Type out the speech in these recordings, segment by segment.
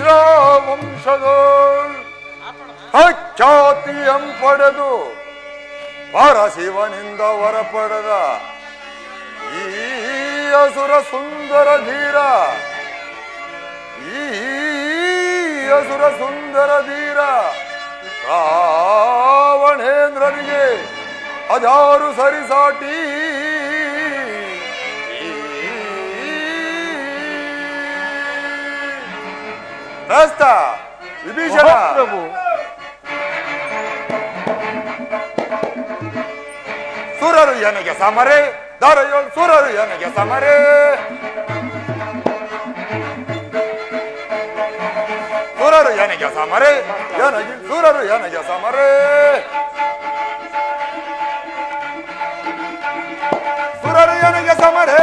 ಮಿಶ್ರ ವಂಶದೋಳ್ ಅಖ್ಯಾತಿಯಂ ಪಡೆದು ಪರಶಿವನಿಂದ ವರ ಪಡೆದ ಈ ಅಸುರ ಸುಂದರ ಧೀರ, ಈ ಅಸುರ ಸುಂದರ ಧೀರ ರಾವಣೇಂದ್ರನಿಗೆ ಅದಾರು ಸರಿಸಾಟಿ ಪ್ರಸ್ತ ವಿಭೀಷಣ ಮಹಾಪ್ರಭು ಸುರರು ಎನಗೆ ಸಮರೆ ದರೆಯೊಳ್ ಸುರರು ಎನಗೆ ಸಮರೆ ಸುರರು ಎನಗೆ ಸಮರೆ ಎನಗೆ ಸುರರು ಎನಗೆ ಸಮರೆ ಸುರರು ಎನಗೆ ಸಮರೆ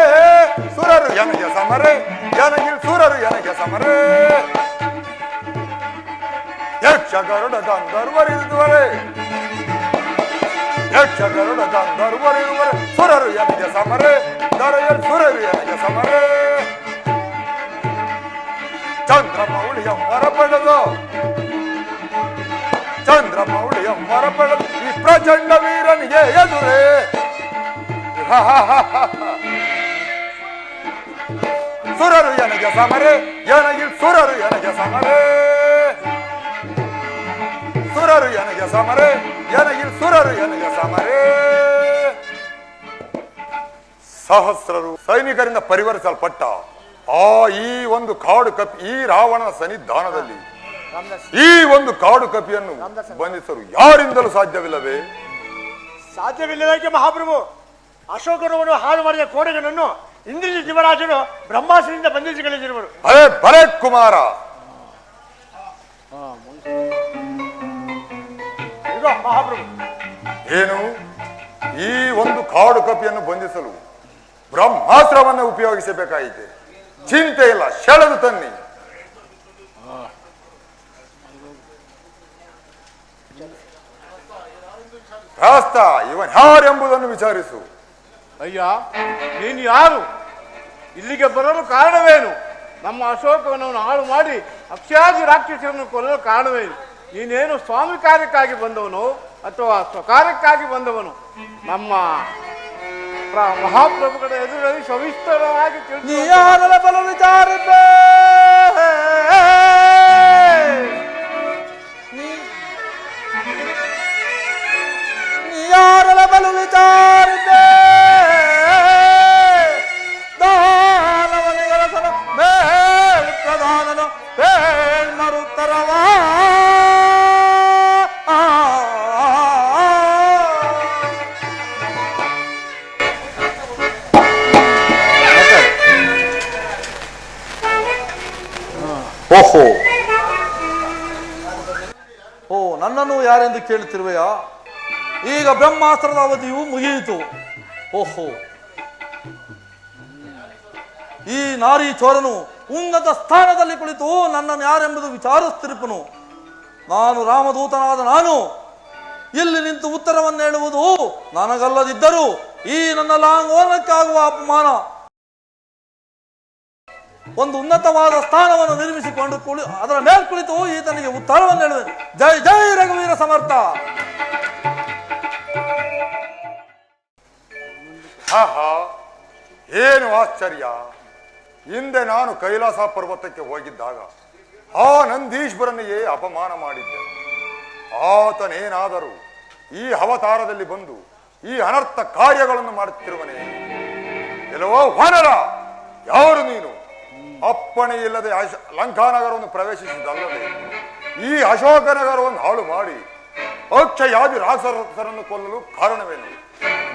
ಸುರರು ಎನಗೆ ಸಮರೆ ಎನಗೆ ಸುರರು ಎನಗೆ ಸಮರೆ ಯಕ್ಷ ಗರುಡ ಗಂಧರ್ವರಿರುವರೆ ಯಕ್ಷ ಗರುಡ ಗಂಧರ್ವರಿರುವರೆ ಸುರರು ಎನಗೆ ಸಮರೆ ದರೆಯಲ್ ಸುರರು ಎನಗೆ ಸಮರೆ ಚಂದ್ರ ಮೌಳಿಯ ಹೊರಪಡೆದು ಚಂದ್ರ ಮೌಳಿಯ ಹೊರಪಡೆದು ಈ ಪ್ರಚಂಡ ವೀರನಿಗೆ ಎದುರೇ ಸುರರು ಎನಗೆ ಸಮರೆ ಎನಗಿಲ್ ಸುರರು ಎನಗೆ ಸಮರೆ ಸುರರು ಎನಗೆ ಸಮರೆ ಎನಗಿಲ್ ಸುರರು ಎನಗೆ ಸಮರೆ. ಸಹಸ್ರರು ಸೈನಿಕರಿಂದ ಪರಿವರಿಸಲ್ಪಟ್ಟ ಆ ಈ ಒಂದು ಕಾಡು ಕಪಿ ಈ ರಾವಣನ ಸನ್ನಿಧಾನದಲ್ಲಿ ಈ ಒಂದು ಕಾಡು ಕಪಿಯನ್ನು ಬಂಧಿಸಲು ಯಾರಿಂದಲೂ ಸಾಧ್ಯವಿಲ್ಲವೇ? ಸಾಧ್ಯವಿಲ್ಲದಕ್ಕೆ ಮಹಾಪ್ರಭು ಅಶೋಕನವನು ಹಾಳು ಮಾಡಿದ ಕೋಡಗನನ್ನು ಇಂದ್ರಜಿ ಯುವರಾಜನು ಬ್ರಹ್ಮಾಸನಿಂದ ಬಂಧಿಸಿಕೊಳ್ಳಿಸಿರುವರು ಅರೆ ಬಲೆ ಕುಮಾರ ಮಹಾಪ್ರಭು ಏನು? ಈ ಒಂದು ಕಾಡು ಕಪಿಯನ್ನು ಬಂಧಿಸಲು ಬ್ರಹ್ಮಾಸ್ತ್ರವನ್ನು ಉಪಯೋಗಿಸಬೇಕಾಯಿತೆ. ಚಿಂತೆ ಇಲ್ಲ ಸೆಳೆದು ತನ್ನಿ. ರಾಸ್ತ ಇವನ್ ಯಾರೆಂಬುದನ್ನು ವಿಚಾರಿಸು. ಅಯ್ಯ ನೀನು ಯಾರು? ಇಲ್ಲಿಗೆ ಬರಲು ಕಾರಣವೇನು? ನಮ್ಮ ಅಶೋಕವನ್ನು ಹಾಳು ಮಾಡಿ ಅಕ್ಷಾದಿ ರಾಕ್ಷಸರನ್ನು ಕೊಲ್ಲಲು ಕಾರಣವೇನು? ನೀನೇನು ಸ್ವಾಮಿ ಕಾರ್ಯಕ್ಕಾಗಿ ಬಂದವನು ಅಥವಾ ಸ್ವಕಾರ್ಯಕ್ಕಾಗಿ ಬಂದವನು? ನಮ್ಮ ಪ್ರ- ಮಹಾಪ್ರಭುಗಳ ಎದುರಲ್ಲಿ ಸವಿಸ್ತರವಾಗಿ ತಿಳಿದು ಬಲ ನೀಯಾರಲ ಬಲು ವಿಚಾರಿದ್ದೆ ದಾನವನಿಗಳ ಸಲ ಮೇಲ್ ಪ್ರಧಾನನು ಬೇಳ್ ಮರುತ್ತರವ ಓಹೋ. ಓ, ನನ್ನನ್ನು ಯಾರೆಂದು ಕೇಳುತ್ತಿರುವೆಯಾ? ಈಗ ಬ್ರಹ್ಮಾಸ್ತ್ರದ ಅವಧಿಯು ಮುಗಿಯಿತು. ಓಹೋ. ಈ ನಾರಿ ಚೋರನು ಉನ್ನತ ಸ್ಥಾನದಲ್ಲಿ ಕುಳಿತು ನನ್ನನ್ನು ಯಾರೆಂಬುದು ವಿಚಾರಿಸ್ತಿರುಪನು ನಾನು ರಾಮದೂತನಾದ ನಾನು. ಇಲ್ಲಿ ನಿಂತು ಉತ್ತರವನ್ನು ಹೇಳುವುದು ನನಗಲ್ಲದಿದ್ದರೂ ಈ ನನ್ನ ಲಾಂಗೋನಕ್ಕಾಗುವ ಅಪಮಾನ. ಒಂದು ಉನ್ನತವಾದ ಸ್ಥಾನವನ್ನು ನಿರ್ಮಿಸಿಕೊಂಡು ಕುಳಿ ಅದರ ಮೇಲೆ ಕುಳಿತು ಈತನಿಗೆ ಉತ್ತರವನ್ನು ಹೇಳಿದೆ ಜೈ ಜೈ ರಘುವೀರ ಸಮರ್ಥ. ಆಹಾ, ಏನು ಆಶ್ಚರ್ಯ. ಹಿಂದೆ ನಾನು ಕೈಲಾಸ ಪರ್ವತಕ್ಕೆ ಹೋಗಿದ್ದಾಗ ಆ ನಂದೀಶ್ವರನಿಗೆ ಅಪಮಾನ ಮಾಡಿದ್ದೆ. ಆತನೇನಾದರೂ ಈ ಅವತಾರದಲ್ಲಿ ಬಂದು ಈ ಅನರ್ಥ ಕಾರ್ಯಗಳನ್ನು ಮಾಡುತ್ತಿರುವನೇ? ಎಲ್ಲವೋ ವಾನರ, ಯಾರು ನೀನು? ಅಪ್ಪಣೆ ಇಲ್ಲದೆ ಲಂಕಾನಗರವನ್ನು ಪ್ರವೇಶಿಸಿದಲ್ಲದೆ ಈ ಅಶೋಕನಗರವನ್ನು ಹಾಳು ಮಾಡಿ ಅಕ್ಷಯಾದಿ ರಾಸರನ್ನು ಕೊಲ್ಲಲು ಕಾರಣವೇನು?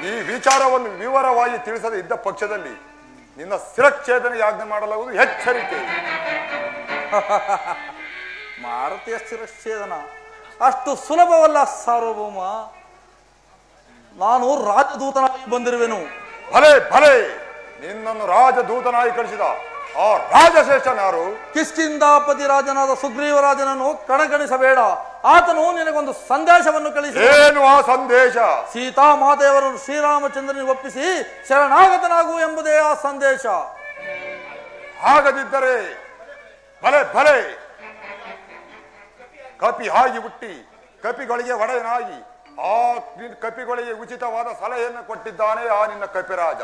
ಈ ವಿಚಾರವನ್ನು ವಿವರವಾಗಿ ತಿಳಿಸದೆ ಇದ್ದ ಪಕ್ಷದಲ್ಲಿ ನಿನ್ನ ಶಿರಚ್ಛೇದನೆಗೆ ಯಾಜ್ಞೆ ಮಾಡಲಾಗುವುದು? ಎಚ್ಚರಿಕೆ. ಮಾರುತಿಯ ಶಿರಚ್ಛೇದನ. ಅಷ್ಟು ಸುಲಭವಲ್ಲ ಸಾರ್ವಭೌಮ. ನಾನು ರಾಜದೂತನಾಗಿ ಬಂದಿರುವೆನು. ಭಲೇ ಭಲೇ. ನಿನ್ನನ್ನು ರಾಜದೂತನಾಗಿ ಕಳಿಸಿದ ಆ ರಾಜಶೇಷನಾರು ಕಿಷ್ಕಿಂದಾಪತಿ ರಾಜನಾದ ಸುಗ್ರೀವರಾಜನನ್ನು ಕಣಗಣಿಸಬೇಡ ಆತನು ನಿನಗೊಂದು ಸಂದೇಶವನ್ನು ಕಳಿಸಿ. ಏನು ಆ ಸಂದೇಶ? ಸೀತಾ ಮಾತೆಯವರನ್ನು ಶ್ರೀರಾಮಚಂದ್ರನಿಗೆ ಒಪ್ಪಿಸಿ ಶರಣಾಗತನಾಗು ಎಂಬುದೇ ಆ ಸಂದೇಶ. ಆಗದಿದ್ದರೆ ಬಲೆ ಬಲೆ. ಕಪಿ ಆಗಿ ಹುಟ್ಟಿ ಕಪಿಗಳಿಗೆ ಒಡೆಯನಾಗಿ ಆ ಕಪಿಗಳಿಗೆ ಉಚಿತವಾದ ಸಲಹೆಯನ್ನು ಕೊಟ್ಟಿದ್ದಾನೆ ಆ ನಿನ್ನ ಕಪಿರಾಜ.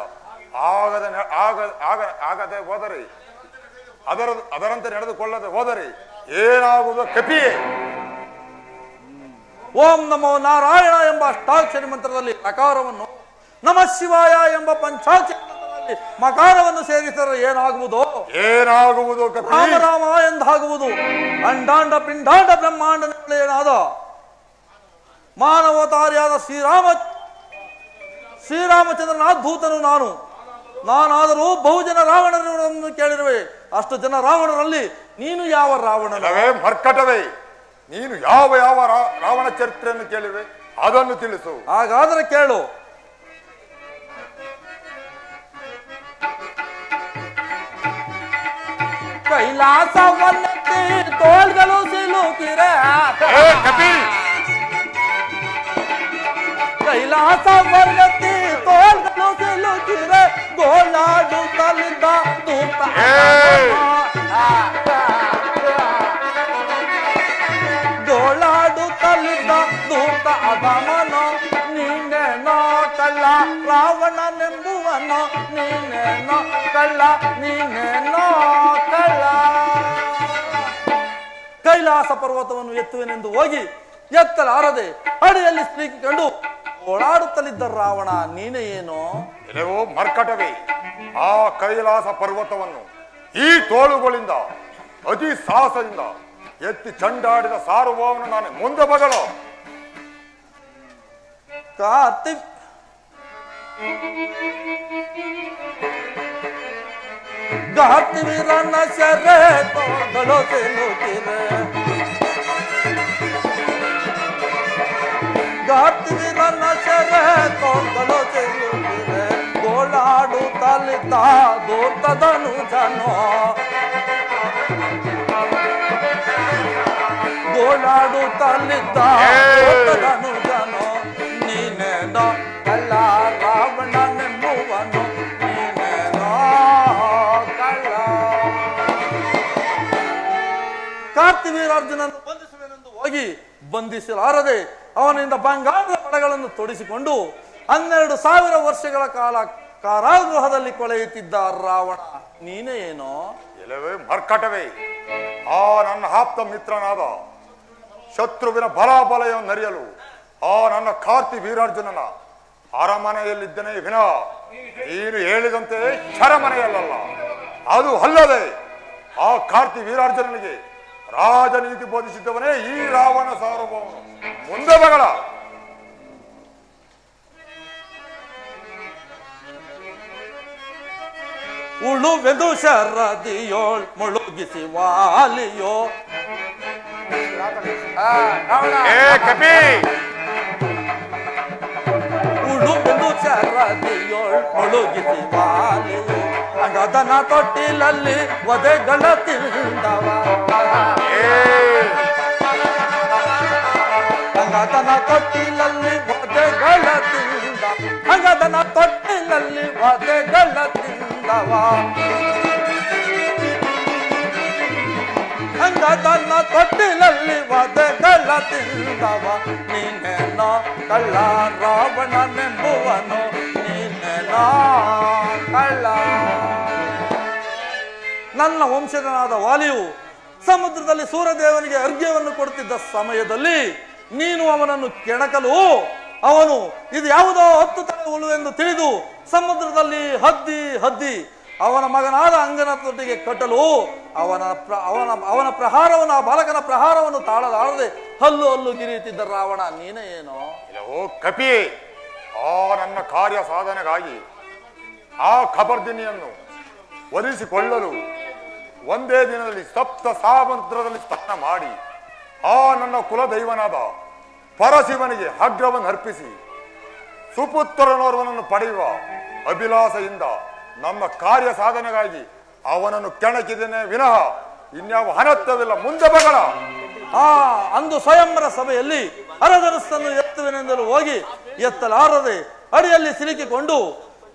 ಆಗದ ಆಗ ಆಗ ಆಗದೆ ಹೋದರೆ ಅದರ ಅದರಂತೆ ನಡೆದುಕೊಳ್ಳದೆ ಹೋದರೆ ಏನಾಗುವುದು ಕಪಿಯೇ ಓಂ ನಮೋ ನಾರಾಯಣ ಎಂಬ ಅಷ್ಟಾಕ್ಷರಿ ಮಂತ್ರದಲ್ಲಿ ಅಕಾರವನ್ನು ನಮ ಶಿವಾಯ ಎಂಬ ಪಂಚಾಕ್ಷರಿ ಮಂತ್ರದಲ್ಲಿ ಮಕಾರವನ್ನು ಸೇರಿಸಿದರೆ ಏನಾಗುವುದು? ಏನಾಗುವುದು ಕಪಿ? ರಾಮ ರಾಮ ಎಂದಾಗುವುದು. ಅಂಡಾಂಡ ಪಿಂಡಾಂಡ ಬ್ರಹ್ಮಾಂಡ ಏನಾದ? ಮಾನವತಾರಿಯಾದ ಶ್ರೀರಾಮ ಶ್ರೀರಾಮಚಂದ್ರನ ದೂತನು ನಾನು. ನಾನಾದರೂ ಬಹುಜನ ರಾವಣರನ್ನು ಕೇಳಿರುವೆ. ಅಷ್ಟು ಜನ ರಾವಣರಲ್ಲಿ ನೀನು ಯಾವ ರಾವಣ? ಮರ್ಕಟವೇ. ನೀನು ಯಾವ ಯಾವ ರಾವಣ ಚರಿತ್ರೆಯನ್ನು ಕೇಳಿವೆ ಅದನ್ನು ತಿಳಿಸು. ಹಾಗಾದ್ರೆ ಕೇಳು. ಕೈಲಾಸವನ್ನೆತ್ತಿ ತೋಳ್ಗಳು ಸಿಲುಕಿರ. ಏ ಕಪಿ ಕೈಲಾಸವನ್ನಕ್ಕೆ ತೋಳ್ಗಳು ಸಿಲುಕಿರೆ ಗೋಳಾಡುತ್ತಲಿದ್ದ ತೂತ ಏಯ್! ಗೋಳಾಡುತ್ತಲಿದ್ದ ದೂತ ಅಧಮನ ನೀನೇನೋ ಕಳ್ಳ ರಾವಣನೆಂಬುವನು ನೀನೇನೋ ಕಳ್ಳ ನೀನೇನೋ ಕಳ್ಳ ಕೈಲಾಸ ಪರ್ವತವನ್ನು ಎತ್ತುವೆನೆಂದು ಹೋಗಿ ಎತ್ತಲಾರದೆ ಅಡಿಯಲ್ಲಿ ಸ್ತ್ರೀಕಿಕೊಂಡು ಓಡಾಡುತ್ತಲಿದ್ದ ರಾವಣ ನೀನೇ ಏನು? ಎಲೆವೋ ಮರ್ಕಟವೇ ಆ ಕೈಲಾಸ ಪರ್ವತವನ್ನು ಈ ತೋಳುಗಳಿಂದ ಅತಿ ಸಾಹಸದಿಂದ ಎತ್ತಿ ಚಂಡಾಡಿದ ಸಾರ್ವಭೌಮನ ನಾನು ಮುಂದೆ ಬಗಲು ಗಾತಿ ಗಾತಿವಿರನ್ನ ಶರೇ ತೋಗಳು ಸಿಲುಕಿರೆ ಗಾತಿವಿರನ್ನ ಶರೆ ತೋಗಳು ಸಿಲುಕಿರೆ ಗೋಳಾಡುತ್ತಲಿದ್ದ ದೋತದನು ಜನ. ತಲಿತ ದೂತದನು ಜನ. ನೀನೇನೋ ಕಳ್ಳ ರಾವಣನೆಂಬುವನು ನೀನೇನೋ ಕಳ್ಳ. ಕಾರ್ತಿವೀರಾರ್ಜುನನ್ನು ಬಂಧಿಸುವೆನೆಂದು ಹೋಗಿ ಬಂಧಿಸಲಾರದೆ ಅವನಿಂದ ಬಂಗಾರದ ಪಡಗಳನ್ನು ತೊಡಿಸಿಕೊಂಡು ಹನ್ನೆರಡು ಸಾವಿರ ವರ್ಷಗಳ ಕಾಲ ಕಾರಾಗೃಹದಲ್ಲಿ ಕೊಳೆಯುತ್ತಿದ್ದ ರಾವಣ, ನೀನೇ ಏನೋ? ಎಲವೇ ಮರ್ಕಟವೇ? ಆ ನನ್ನ ಆಪ್ತ ಮಿತ್ರನಾದ ಶತ್ರುವಿನ ಬಲಾಬಲಯನ್ನು ನರಿಯಲು ಆ ನನ್ನ ಕಾರ್ತಿ ವೀರಾರ್ಜುನನ ಅರಮನೆಯಲ್ಲಿದ್ದನೆ ವಿನ. ನೀನು ಹೇಳಿದಂತೆ ಶರಮನೆಯಲ್ಲ ಅದು ಅಲ್ಲದೆ ಆ ಕಾರ್ತಿ ವೀರಾರ್ಜುನನಿಗೆ ರಾಜನೀತಿ ಬೋಧಿಸಿದ್ದವನೇ ಈ ರಾವಣ ಸಾರ್ವಭೌಮನು ಮುಂದೆ ಬಗಳ ಉಳುವೆದು ಶರದಿಯೋಳ್ ಮುಳುಗಿಸಿ ವಾಲಿಯೋ. ಕಪಿ. ಉಳುವೆದು ಶರದಿಯೋಳ್ ಮುಳುಗಿಸಿ ವಾಲಿಯೋ ಅಂಗದನ ತೊಟ್ಟಿಲಲ್ಲಿ ಒದೆಗಳ ತಿಂದವ. ಏ ಅಂಗದನ ತೊಟ್ಟಿಲಲ್ಲಿ ಒದೆಗಳ ತಿಂದ ಅಂಗದನ ತೊಟ್ಟಿಲಲ್ಲಿ ಒದೆಗಳ ತಿಂದವ ಅಂಗದನ ತೊಟ್ಟಿಲಲ್ಲಿ ಒದೆಗಳ ತಿಂದವ ನೀನೇನೋ ಕಳ್ಳ ರಾವಣನೆಂಬುವನು ನೀನೇನೋ ಕಳ್ಳ. ನನ್ನ ವಂಶಜನಾದ ವಾಲಿಯು ಸಮುದ್ರದಲ್ಲಿ ಸೂರ್ಯದೇವನಿಗೆ ಅರ್ಘ್ಯವನ್ನು ಕೊಡುತ್ತಿದ್ದ ಸಮಯದಲ್ಲಿ ನೀನು ಅವನನ್ನು ಕೆಣಕಲು. ಅವನು, ಇದು ಯಾವುದೋ ಹತ್ತು ತಲೆ ಎಂದು ತಿಳಿದು ಸಮುದ್ರದಲ್ಲಿ ಹದ್ದಿ ಹದ್ದಿ ಅವನ ಮಗನಾದ ಅಂಗನ ತೊಟ್ಟಿಗೆ ಕಟ್ಟಲು. ಅವನ ಅವನ ಅವನ ಪ್ರಹಾರವನ್ನು, ಆ ಬಾಲಕನ ಪ್ರಹಾರವನ್ನು ತಾಳಲಾರದೆ ಹಲ್ಲು ಹಲ್ಲು ಗಿರಿಯುತ್ತಿದ್ದ ರಾವಣ, ನೀನೇ ಏನೋ? ಓ ಕಪಿ, ಆ ನನ್ನ ಕಾರ್ಯ ಸಾಧನೆಗಾಗಿ ಆ ಖಬರ್ದಿನಿಯನ್ನು ಒಲಿಸಿಕೊಳ್ಳಲು ಒಂದೇ ದಿನದಲ್ಲಿ ಸಪ್ತ ಸಾಮುದ್ರದಲ್ಲಿ ಸ್ನಾನ ಮಾಡಿ, ಆ ನನ್ನ ಕುಲದೈವನಾದ ಪರಶಿವನಿಗೆ ಹಗ್ರವನ್ನು ಅರ್ಪಿಸಿ, ಸುಪುತ್ರನೋರ್ವನನ್ನು ಪಡೆಯುವ ಅಭಿಲಾಷೆಯಿಂದ ನಮ್ಮ ಕಾರ್ಯ ಸಾಧನೆಗಾಗಿ ಅವನನ್ನು ಕೆಣಕಿದ್ದೇನೆ ವಿನಃ ಇನ್ಯಾವ ಅನತ್ಯವಿಲ್ಲ ಮುಂದೆ ಬಗಳ ಆ ಅಂದು ಸ್ವಯಂವರ ಸಭೆಯಲ್ಲಿ ಅರಧನಸ್ಸನ್ನು ಎತ್ತುವೆನೆಂದಲೂ ಹೋಗಿ ಎತ್ತಲಾರದೆ ಅಡಿಯಲ್ಲಿ ಸಿಲುಕಿಕೊಂಡು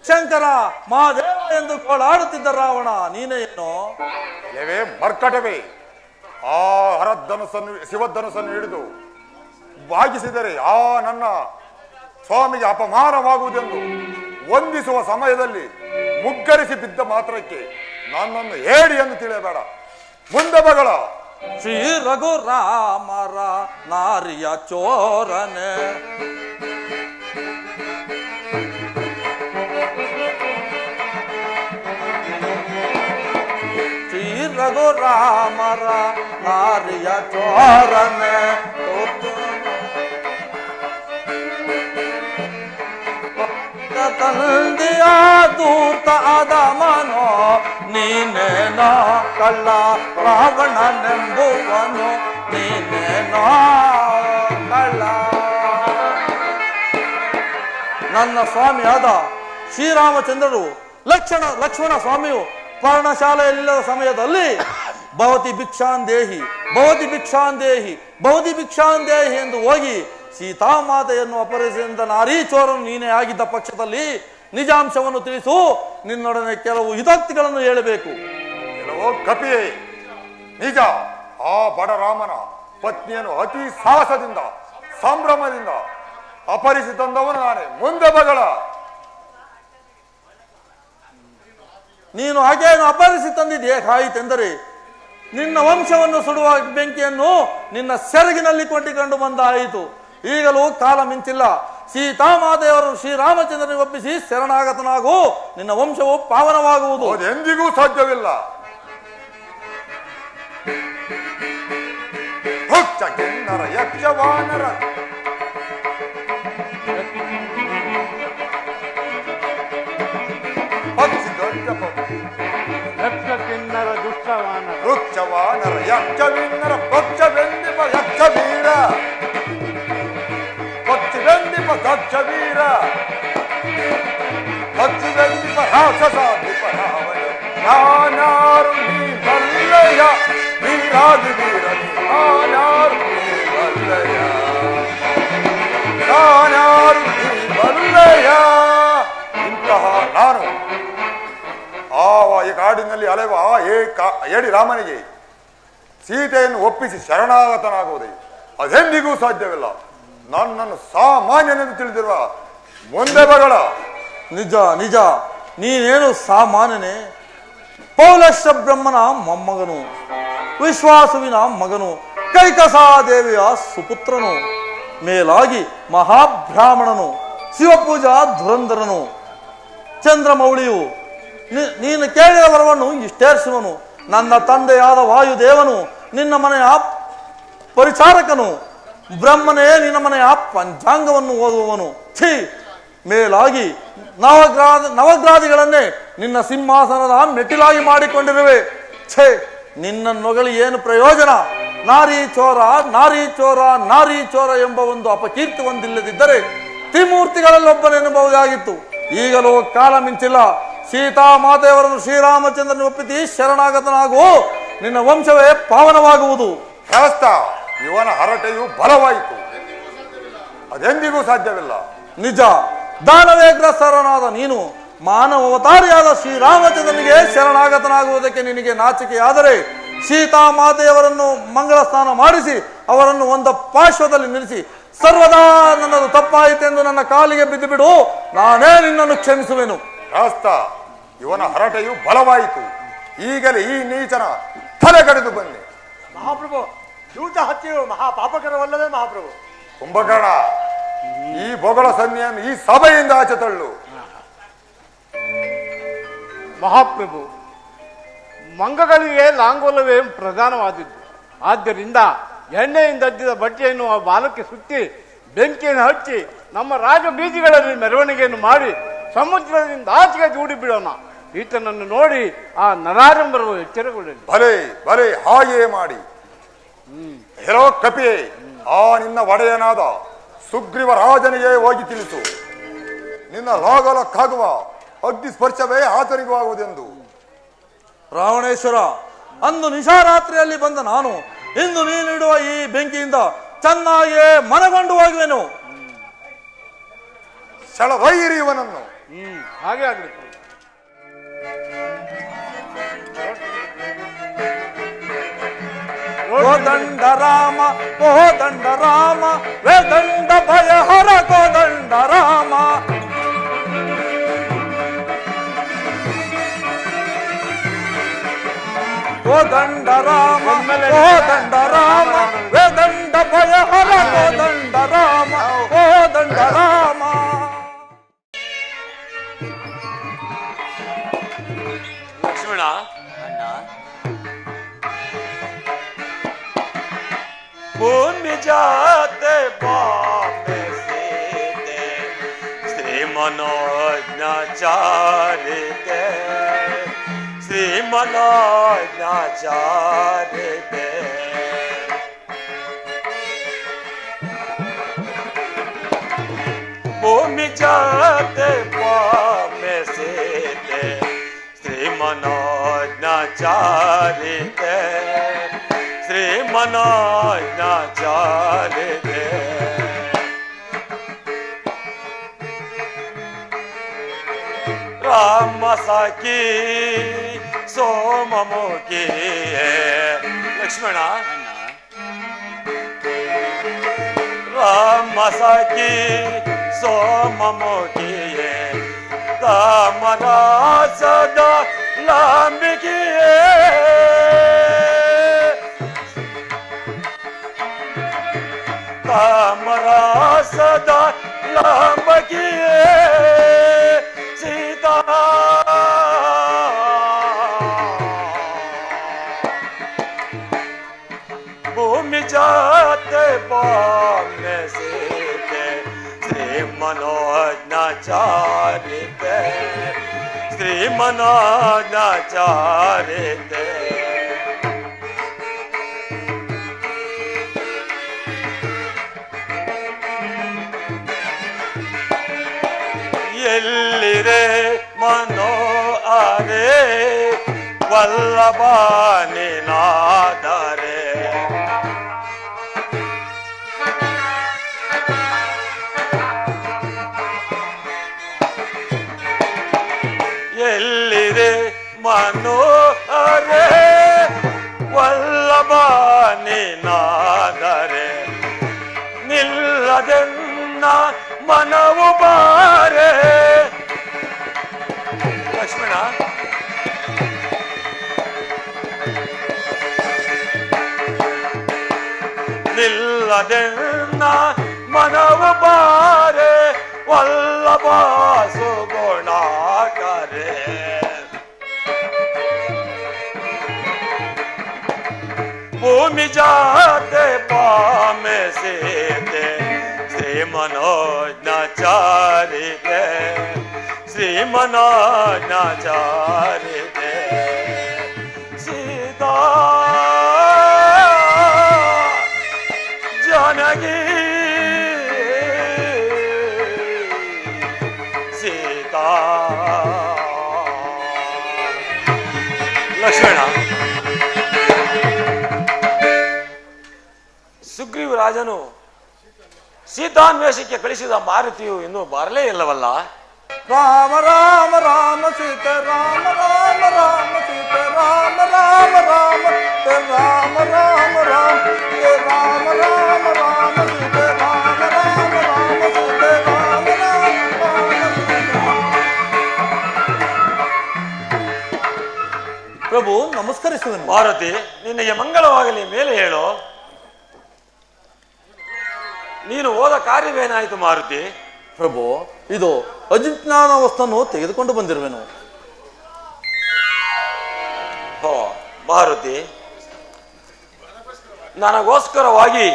ಶಂಕರ ಮಹಾದೇವ ಎಂದು ಕೋಳಾಡುತ್ತಿದ್ದ ರಾವಣ ನೀನೇ ಏನು ಏವೇ ಮರ್ಕಟವೇ ಆ ಹರಧನುಸನ್ನು ಶಿವಧನುಸನ್ನು ಹಿಡಿದು ಭಾಗಿಸಿದರೆ ಆ ನನ್ನ ಸ್ವಾಮಿಗೆ ಅಪಮಾನವಾಗುವುದೆಂದು ವಂದಿಸುವ ಸಮಯದಲ್ಲಿ ಮುಗ್ಗರಿಸಿ ಬಿದ್ದ ಮಾತ್ರಕ್ಕೆ ನನ್ನನ್ನು ಹೇಳಿ ಎಂದು ತಿಳಿಯಬೇಡ. ಮುಂದೆ ಬಗಳ ಶ್ರೀ ರಘುರಾಮರ ನಾರಿಯ ಚೋರನೆ. ರಘುರಾಮರ ನಾರಿಯ ಚೋರನೆ ತಂದೆಯ ದೂತ ಆದ ಮನೋ ನೀನೇನೋ ಕಳ್ಳ ರಾವಣನೆಂಬುವನು ನೀನೇನೋ ಕಳ್ಳ ನನ್ನ ಸ್ವಾಮಿಯಾದ ಶ್ರೀರಾಮಚಂದ್ರರು ಲಕ್ಷಣ, ಲಕ್ಷ್ಮಣ ಸ್ವಾಮಿಯು ಪರ್ಣಶಾಲೆಯಲ್ಲಿಲ್ಲದ ಸಮಯದಲ್ಲಿ ಭವತಿ ಭಿಕ್ಷಾಂದೇಹಿ ಭವತಿ ಭಿಕ್ಷಾಂದೇಹಿ ಭವತಿ ಭಿಕ್ಷಾಂದೇಹಿ ಎಂದು ಹೋಗಿ ಸೀತಾಮಾತೆಯನ್ನು ಅಪಹರಿಸಿದ ನಾರೀ ಚೋರನು ನೀನೇ ಆಗಿದ್ದ ಪಕ್ಷದಲ್ಲಿ ನಿಜಾಂಶವನ್ನು ತಿಳಿಸು. ನಿನ್ನೊಡನೆ ಕೆಲವು ಹಿತಾಕ್ತಿಗಳನ್ನು ಹೇಳಬೇಕು. ಕೆಲವು ಕಪಿ ನಿಜ ಆ ಬಡರಾಮನ ಪತ್ನಿಯನ್ನು ಅತಿ ಸಾಹಸದಿಂದ ಸಂಭ್ರಮದಿಂದ ಅಪಹರಿಸಿ ತಂದವನು ನಾನೇ. ಮುಂದೆ ಬಗಳ ನೀನು ಹಾಗೇನು ಅಪಹರಿಸಿ ತಂದಿದ್ಯೇ ಕಾಯಿತೆಂದರೆ ನಿನ್ನ ವಂಶವನ್ನು ಸುಡುವ ಬೆಂಕಿಯನ್ನು ನಿನ್ನ ಸೆರಗಿನಲ್ಲಿ ಕೊಟ್ಟಿಕೊಂಡು ಬಂದಾಯಿತು. ಈಗಲೂ ಕಾಲ ಮಿಂಚಿಲ್ಲ. ಸೀತಾಮಾತೆಯವರು ಶ್ರೀರಾಮಚಂದ್ರನಿಗೆ ಒಪ್ಪಿಸಿ ಶರಣಾಗತನಾಗು. ನಿನ್ನ ವಂಶವು ಪಾವನವಾಗುವುದು. ಎಂದಿಗೂ ಸಾಧ್ಯವಿಲ್ಲ. ಯಕ್ಷ ಕಿನ್ನರ ವೃಕ್ಷವಾನರ ಪಕ್ಷ ಪಕ್ಷವೆಂದಿಪ ಯಕ್ಷ ವೀರ ಪಕ್ಷಿವೆಂದಿಪ ದಕ್ಷ ವೀರ ಪಕ್ಷಿವೆಂದಿಪ ರಾಕ್ಷಸಾಧಿಪ ರಾವಣ. ನಾನಾರು ನೀ ಬಲ್ಲಯ ವೀರಾದಿ ವೀರ ನಾನಾರು ನೀ ಬಲ್ಲಯ ನಾನಾರು ನೀ ಬಲ್ಲಯ ಇಂತಹ ನಾನು ಆ ಈ ಕಾಡಿನಲ್ಲಿ ಅಲೆವ ಆ ಏ ಕಾ- ಏಡಿ ರಾಮನಿಗೆ. ಸೀತೆಯನ್ನು ಒಪ್ಪಿಸಿ ಶರಣಾಗತನಾಗುವುದೇ. ಅದೆಂದಿಗೂ ಸಾಧ್ಯವಿಲ್ಲ. ನನ್ನನ್ನು ಸಾಮಾನ್ಯನೆಂದು ತಿಳಿದಿರುವ ಮುಂದೆ ಬಗಳ ನಿಜ ನಿಜ. ನೀನೇನು ಸಾಮಾನ್ಯನೇ? ಪೌಲಶ ಬ್ರಹ್ಮನ ಮೊಮ್ಮಗನು. ವಿಶ್ವಾಸುವಿನ ಮಗನು. ಕೈಕಸಾದೇವಿಯ ಸುಪುತ್ರನು. ಮೇಲಾಗಿ ಮಹಾಬ್ರಾಹ್ಮಣನು. ಶಿವಪೂಜಾ ಧುರಂಧರನು. ಚಂದ್ರಮೌಳಿಯು ನೀನು ಕೇಳಿದ ವರವನ್ನು ಇಷ್ಟೇರಿಸುವನು. ನನ್ನ ತಂದೆಯಾದ ವಾಯುದೇವನು ನಿನ್ನ ಮನೆಯ ಪರಿಚಾರಕನು. ಬ್ರಹ್ಮನೇ ನಿನ್ನ ಮನೆಯ ಪಂಚಾಂಗವನ್ನು ಓದುವವನು. ಛೀ! ಮೇಲಾಗಿ ನವಗ್ರಾದ ನವಗ್ರಾದಿಗಳನ್ನೇ ನಿನ್ನ ಸಿಂಹಾಸನದ ಮೆಟ್ಟಿಲಾಗಿ ಮಾಡಿಕೊಂಡಿರುವೆ. ಛೇ! ನಿನ್ನ ನೊಗಳಿ ಏನು ಪ್ರಯೋಜನ? ನಾರಿ ಚೋರ ನಾರಿ ಚೋರ ನಾರಿ ಚೋರ ಎಂಬ ಒಂದು ಅಪಕೀರ್ತಿ ಒಂದಿಲ್ಲದಿದ್ದರೆ ತ್ರಿಮೂರ್ತಿಗಳಲ್ಲೊಬ್ಬನೆನ್ನಬಹುದಾಗಿತ್ತು. ಈಗಲೂ ಕಾಲ ಮಿಂಚಿಲ್ಲ. ಸೀತಾ ಮಾತೆಯವರನ್ನು ಶ್ರೀರಾಮಚಂದ್ರನ ಒಪ್ಪಿಸಿ ಶರಣಾಗತನಾಗು. ನಿನ್ನ ವಂಶವೇ ಪಾವನವಾಗುವುದು. ಇವನ ಹರಟೆಯು ಬಲವಾಯಿತು. ಅದೆಂದಿಗೂ ಸಾಧ್ಯವಿಲ್ಲ. ನಿಜ ದಾನವೇಗ್ರಸರನಾದ ನೀನು ಮಾನವ ಅವತಾರಿಯಾದ ಶ್ರೀರಾಮಚಂದ್ರನಿಗೆ ಶರಣಾಗತನಾಗುವುದಕ್ಕೆ ನಿನಗೆ ನಾಚಿಕೆಯಾದರೆ ಸೀತಾ ಮಾತೆಯವರನ್ನು ಮಂಗಳ ಸ್ನಾನ ಮಾಡಿಸಿ ಅವರನ್ನು ಒಂದು ಪಾರ್ಶ್ವದಲ್ಲಿ ನಿಲ್ಲಿಸಿ ಸರ್ವದಾ ನನ್ನದು ತಪ್ಪಾಯಿತೆಂದು ನನ್ನ ಕಾಲಿಗೆ ಬಿದ್ದು ಬಿಡು ನಾನೇ ನಿನ್ನನ್ನು ಕ್ಷಮಿಸುವೆನು. ಶಾಸ್ತ್ರ ಇವನ ಹರಟೆಯು ಬಲವಾಯಿತು. ಈಗಲೇ ಈ ನೀಚನ ತಲೆ ಕಡಿದು ಬನ್ನಿ. ಮಹಾಪ್ರಭು ದೂತ ಹತ್ಯೆಯು ಮಹಾಪಾಪಕರವಲ್ಲವೇ ಮಹಾಪ್ರಭು. ಕುಂಭಕರ್ಣ ಈ ಬೊಗಳ ಸನ್ಯನ್ ಈ ಸಭೆಯಿಂದ ಆಚೆ ತಳ್ಳು. ಮಹಾಪ್ರಭು ಮಂಗಗಳಿಗೆ ಲಾಂಗೋಲವೇ ಪ್ರಧಾನವಾದದ್ದು. ಆದ್ದರಿಂದ ಎಣ್ಣೆಯಿಂದ ಅದ್ದಿದ ಬಟ್ಟೆಯನ್ನು ಆ ಬಾಲಕ್ಕೆ ಸುತ್ತಿ ಬೆಂಕಿಯನ್ನು ಹಚ್ಚಿ ನಮ್ಮ ರಾಜ ಬೀದಿಗಳಲ್ಲಿ ಮೆರವಣಿಗೆಯನ್ನು ಮಾಡಿ ಸಮುದ್ರದಿಂದ ಆಚೆಗೆ ಜೂಡಿ ಬಿಡೋಣ ಈತನನ್ನು ನೋಡಿ ಆ ನರಾರಂಭರು ಎಚ್ಚರಗೊಳ್ಳಲಿ ಭಲೆ ಭಲೆ ಹಾಗೆಯೇ ಮಾಡಿ. ಹೆರೋ ಕಪಿ ಆ ನಿನ್ನ ಒಡೆಯನಾದ ಸುಗ್ರೀವ ರಾಜನಿಗೆ ಹೋಗಿ ತಿಳಿಸು. ನಿನ್ನ ಲೋಗಲಕ್ಕಾಗುವ ಅಗ್ನಿ ಸ್ಪರ್ಶವೇ ಆತನಿಗೂ ಆಗುವುದೆಂದು ರಾವಣೇಶ್ವರ ಅಂದು ನಿಶಾರಾತ್ರಿಯಲ್ಲಿ ಬಂದ ನಾನು ಇಂದು ನೀನಿಡುವ ಈ ಬೆಂಕಿಯಿಂದ ಚೆನ್ನಾಗಿಯೇ ಮನಗೊಂಡು ಹೋಗುವೆನು. ಸೆಳವೈರಿ ಇವನನ್ನು ಹ್ಮ್ ಹಾಗೆ ಆಗ್ಲಿ ಕೋದಂಡ ರಾಮ ಕೋದಂಡ ರಾಮ ವೇದಂಡ ಭಯಹರ ಕೋದಂಡ ರಾಮ ಕೋದಂಡ ರಾಮ ಕೋದಂಡ ರಾಮ ವೇದಂಡ ಭಯಹರ ಕೋದಂಡ ರಾಮ ಕೋದಂಡ ರಾಮ ಲಕ್ಷ್ಮಣ भूमि जात बाप से दे श्री मनोज नाचार दे श्री मनोज नाचार दे भूमि जात बाप से दे श्री मनोज दे मना ना जाने दे राम साकी सोमो की लक्ष्मण राम साकी सोमो की दाम सदा लामी हमरा सदा नाम सीता भूमि जाते बाम से श्री मनोज नाचारित श्री मनोज नाचारित ভগবান ഭജന മനവ പാരേ വല്ലഭ സുഗുണാകരേ ഭൂമി ജാതെ പാമേ സേതെ ശ്രീ മനോജാരി ശ്രീ മനോജാരി ಸೀತಾ ಲಕ್ಷ್ಮಣ. ಸುಗ್ರೀವ ರಾಜನು ಸೀತಾನ್ವೇಷಕ್ಕೆ ಕಳಿಸಿದ ಮಾರುತಿಯು ಇನ್ನೂ ಬರಲೇ ಇಲ್ಲವಲ್ಲ? ರಾಮ ರಾಮ ರಾಮ, ಸೀತ, ರಾಮ ರಾಮ ರಾಮ, ಸೀತ, ರಾಮ ರಾಮ ರಾಮ. ಪ್ರಭು ನಮಸ್ಕರಿಸುವನು ಭಾರತಿ ನಿನಗೆ ಮಂಗಳವಾಗಲಿ ಮೇಲೆ ಹೇಳು. ನೀನು ಹೋದ ಕಾರ್ಯವೇನಾಯಿತು ಮಾರುತಿ? ಪ್ರಭು ಇದು ಅಜಿಜ್ಞಾನ ವಸ್ತನ್ನು ತೆಗೆದುಕೊಂಡು ಬಂದಿರುವೆನು. ಹೋ ಮಾರುತಿ ನನಗೋಸ್ಕರವಾಗಿ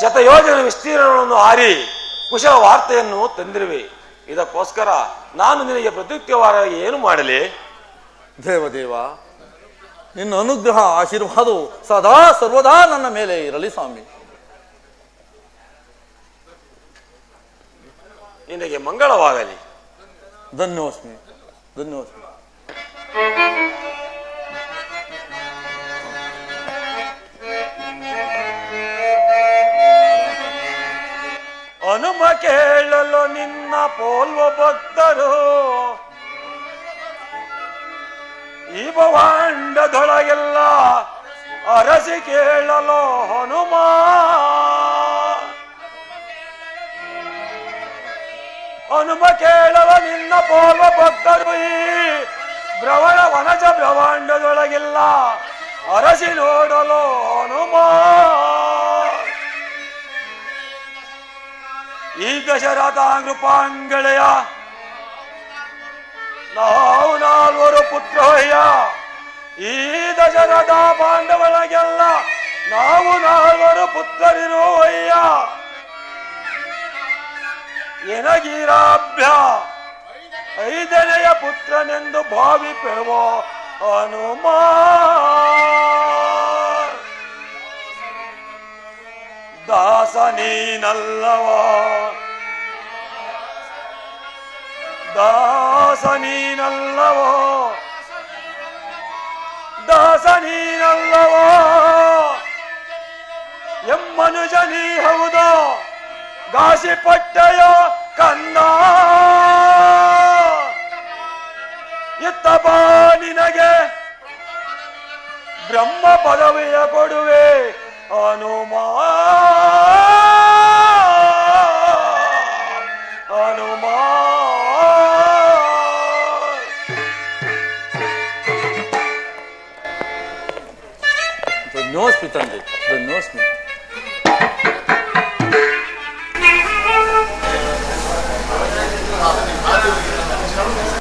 ಶತಯೋಜನ ವಿಸ್ತೀರ್ಣಗಳನ್ನು ಹಾರಿ ಕುಶಲ ವಾರ್ತೆಯನ್ನು ತಂದಿರುವೆ. ಇದಕ್ಕೋಸ್ಕರ ನಾನು ನಿನಗೆ ಪ್ರತ್ಯುತ್ತರವಾಗಿ ಏನು ಮಾಡಲಿ? ದೇವದೇವ ನಿನ್ನ ಅನುಗ್ರಹ ಆಶೀರ್ವಾದವು ಸದಾ ಸರ್ವದಾ ನನ್ನ ಮೇಲೆ ಇರಲಿ ಸ್ವಾಮಿ. ನಿನಗೆ ಮಂಗಳವಾಗಲಿ. ಧನ್ಯೋಸ್ಮಿ ಧನ್ಯೋಸ್ಮಿ ಹನುಮ ಕೇಳಲು ನಿನ್ನ ಪೋಲ್ವ ಭಕ್ತರು ಈ ಭವಾಂಡದೊಳಗೆಲ್ಲ ಅರಸಿ ಕೇಳಲು ಹನುಮ. ಹನುಮ ಕೇಳಲು ನಿನ್ನ ಪೋಲ್ವ ಭಕ್ತರು ಈ ಭ್ರವಣ ವನಜ ಬ್ರಹ್ಮಾಂಡದೊಳಗಿಲ್ಲ ಅರಸಿ ನೋಡಲು ಈ ದಶರಥ ನೃಪಾಂಗಳೆಯ ನಾವು ನಾಲ್ವರು ಪುತ್ರಯ್ಯ ಈ ದಶರಥ ಪಾಂಡವಳಗೆಲ್ಲ ನಾವು ನಾಲ್ವರು ಪುತ್ರರಿರುವಯ್ಯ ಎನಗೀರಾಭ್ಯ. ಐದನೆಯ ಪುತ್ರನೆಂದು ಭಾವಿಪೆವೋ. ಹನುಮ ದಾಸ ನೀನಲ್ಲವಾ. ದಾಸ ನೀನಲ್ಲವೋ. ದಾಸ ನೀನಲ್ಲವೋ. ಎಮ್ಮನುಜ ನೀ ಹೌದು? ಗಾಸಿ ಪಟ್ಟಯ ಕಂದ? ಇತ್ತ ಬಾ ನಿನಗೆ. ಬ್ರಹ್ಮ ಪದವಿಯ ಕೊಡುವೆ ಹನುಮಾ ಧನ್ಯೋಸ್ಮಿ ತಂದೆ ಧನ್ಯೋಸ್ಮಿ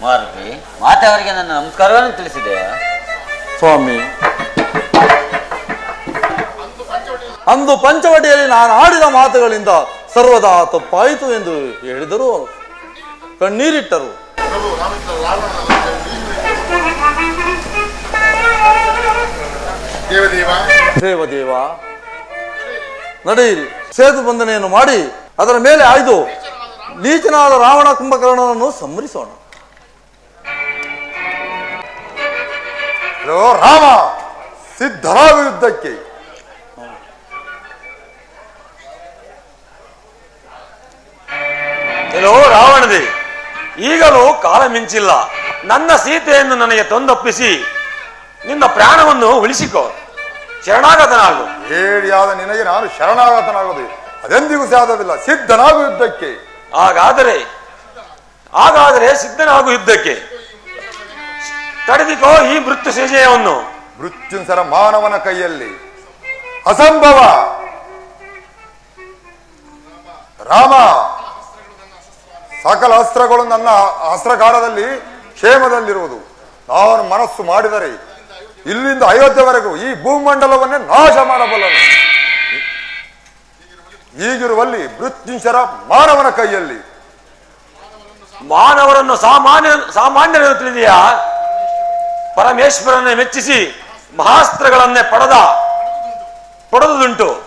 ಮಾರುತಿ ಮಾತೆ ಅವರಿಗೆ ನನ್ನ ನಮಸ್ಕಾರವನ್ನು ತಿಳಿಸಿದೆ. ಸ್ವಾಮಿ. ಅಂದು ಪಂಚವಟಿಯಲ್ಲಿ ನಾನು ಆಡಿದ ಮಾತುಗಳಿಂದ ಸರ್ವದಾ ತಪ್ಪಾಯಿತು ಎಂದು ಹೇಳಿದರು. ಕಣ್ಣೀರಿಟ್ಟರು. ದೇವದೇವ, ನಡೆಯಿರಿ. ಸೇತು ಬಂಧನೆಯನ್ನು ಮಾಡಿ ಅದರ ಮೇಲೆ ಆಯ್ದು. ನೀಚನಾದ ರಾವಣ ಕುಂಭಕರ್ಣನನ್ನು ಸಂಹರಿಸೋಣ. ಹಲೋ ರಾಮ ಸಿದ್ಧರ ವಿರುದ್ಧಕ್ಕೆ ಹಲೋ ರಾವಣದಿ ಈಗಲೂ ಕಾಲ ಮಿಂಚಿಲ್ಲ. ನನ್ನ ಸೀತೆಯನ್ನು ನನಗೆ ತಂದೊಪ್ಪಿಸಿ ನಿನ್ನ ಪ್ರಾಣವನ್ನು ಉಳಿಸಿಕೋ. ಶರಣಾಗತನಾಗು. ಹೇಳಿಯಾದ ನಿನಗೆ ನಾನು ಶರಣಾಗತನಾಗೋದು ಅದೆಂದಿಗೂ ಸಾಧ್ಯವಿಲ್ಲ ಸಿದ್ಧನಾಗು ಯುದ್ಧಕ್ಕೆ ಹಾಗಾದರೆ ಹಾಗಾದರೆ ಸಿದ್ಧನಾಗು ಯುದ್ಧಕ್ಕೆ ತಡೆದಿಕೋ ಈ ಮೃತ್ಯು ಸೇಜೆಯನ್ನು. ಮೃತ್ಯುಂಸರ ಮಾನವನ ಕೈಯಲ್ಲಿ. ಅಸಂಭವ. ರಾಮ. ಸಕಲ ಅಸ್ತ್ರಗಳು ನನ್ನ ಅಸ್ತ್ರಗಾರದಲ್ಲಿ ಕ್ಷೇಮದಲ್ಲಿರುವುದು. ನಾನು ಮನಸ್ಸು ಮಾಡಿದರೆ ಇಲ್ಲಿಂದ ಅಯೋಧ್ಯೆವರೆಗೂ ಈ ಭೂಮಂಡಲವನ್ನೇ ನಾಶ ಮಾಡಬಲ್ಲನು ಈಗಿರುವಲ್ಲಿ ಮೃತ್ಯುಂಶರ ಮಾನವನ ಕೈಯಲ್ಲಿ. ಮಾನವರನ್ನು ಸಾಮಾನ್ಯ ಸಾಮಾನ್ಯರು ತಿಳಿದೆಯಾ? ಪರಮೇಶ್ವರನ್ನೇ ಮೆಚ್ಚಿಸಿ ಮಹಾಸ್ತ್ರಗಳನ್ನೇ ಪಡೆದ ಪಡೆದುದುಂಟು.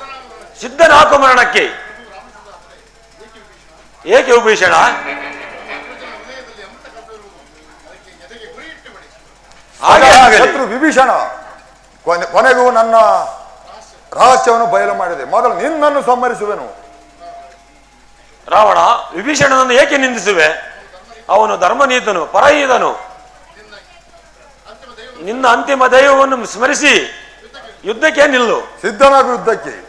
ಸಿದ್ಧನಾಕು ಮರಣಕ್ಕೆ. ಏಕೆ ವಿಭೀಷಣ. ಶತ್ರು ವಿಭೀಷಣ ಕೊನೆ- ಕೊನೆಗೂ ನನ್ನ ರಹಸ್ಯವನ್ನು ಬಯಲು ಮಾಡಿದೆ. ಮೊದಲು ನಿನ್ನನ್ನು ಸಂಹರಿಸುವೆನು. ರಾವಣ ವಿಭೀಷಣನನ್ನು ಏಕೆ ನಿಂದಿಸುವೆ? ಅವನು ಧರ್ಮನೀತನು ಪರಹೀತನು ನಿನ್ನ ಅಂತಿಮ ದೈವವನ್ನು ಸ್ಮರಿಸಿ. ಯುದ್ಧಕ್ಕೆ ನಿಲ್ಲು. ಸಿದ್ಧನಾಗು ಯುದ್ಧಕ್ಕೆ.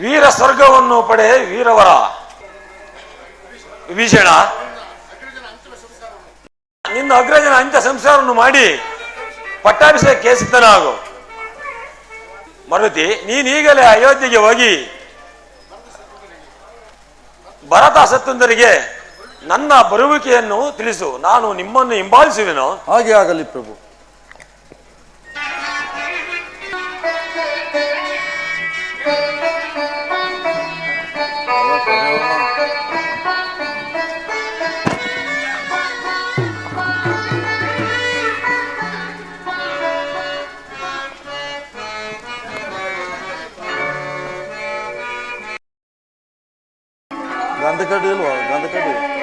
ವೀರ ಸ್ವರ್ಗವನ್ನು ಪಡೆ ವೀರವರ. ವಿಭೀಷಣ. ನಿನ್ನ ಅಗ್ರಜನ ಅಂತ್ಯ ಸಂಸಾರವನ್ನು ಮಾಡಿ ಪಟ್ಟಾಭಿಷೇಕ ಸಿದ್ಧನಾಗು. ಮರುತಿ ನೀನೀಗಲೇ ಅಯೋಧ್ಯೆಗೆ ಹೋಗಿ ಭರತ ಸತ್ತುಂದರಿಗೆ ನನ್ನ ಬರುವಿಕೆಯನ್ನು ತಿಳಿಸು. ನಾನು ನಿಮ್ಮನ್ನು ಹಿಂಬಾಲಿಸುವೆನು. ಹಾಗೆ ಆಗಲಿ ಪ್ರಭು. గంధకడీలు గంధకడీలు